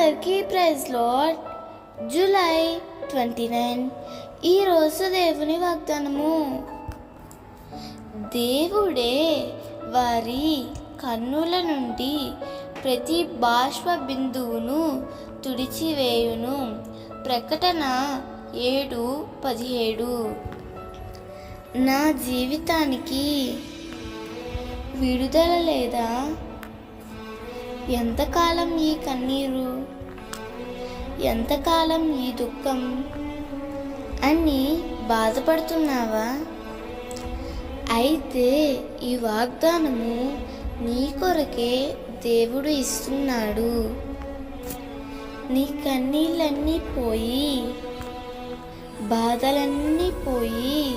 అందరికీ praise Lord July twenty nine. ఈరోజు దేవుని వాగ్దానము. దేవుడే వారి కన్నుల నుండి ప్రతి బాష్ప బిందువును తుడిచివేయును. ప్రకటన ఏడు పదిహేడు. నా జీవితానికి విడుదల లేదా? ఎంతకాలం ఈ కన్నీరు? ఎంతకాలం ఈ దుఃఖం? అని బాధపడుతున్నావా? అయితే ఈ వాగ్దానము నీ కొరకే దేవుడు ఇస్తున్నాడు. నీ కన్నీళ్ళన్నీ పోయి బాధలన్నీ పోయి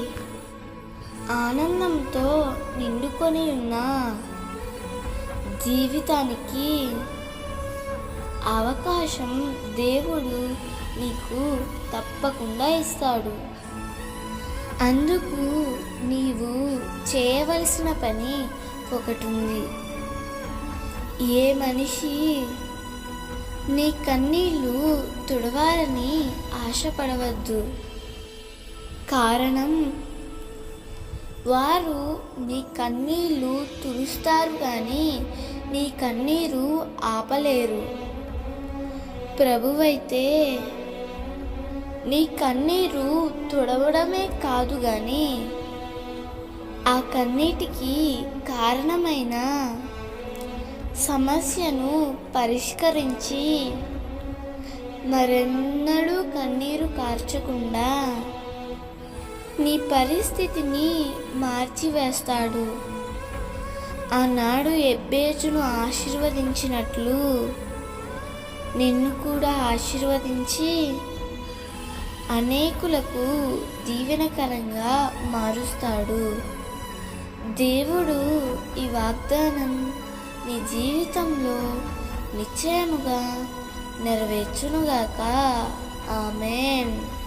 ఆనందంతో నిండుకొని ఉన్నా. జీవితానికి అవకాశం దేవుడు నీకు తప్పకుండా ఇస్తాడు. అందుకు నీవు చేయవలసిన పని ఒకటి ఉంది ఏ మనిషి నీ కన్నీళ్ళు తుడవాలని ఆశపడవద్దు. కారణం వారు నీ కన్నీళ్ళు తుడుస్తారు కానీ నీ కన్నీరు ఆపలేరు. ప్రభువైతే నీ కన్నీరు తుడవడమే కాదు కానీ ఆ కన్నీటికి కారణమైన సమస్యను పరిష్కరించి మరెన్నడూ కన్నీరు కార్చకుండా నీ పరిస్థితిని మార్చివేస్తాడు. ఆనాడు ఎబ్బేజును ఆశీర్వదించినట్లు నిన్ను కూడా ఆశీర్వదించి అనేకులకు దీవెనకరంగా మారుస్తాడు. దేవుడు ఈ వాగ్దానం నీ జీవితంలో నిశ్చయముగా నెరవేర్చునుగాక. ఆమెన్.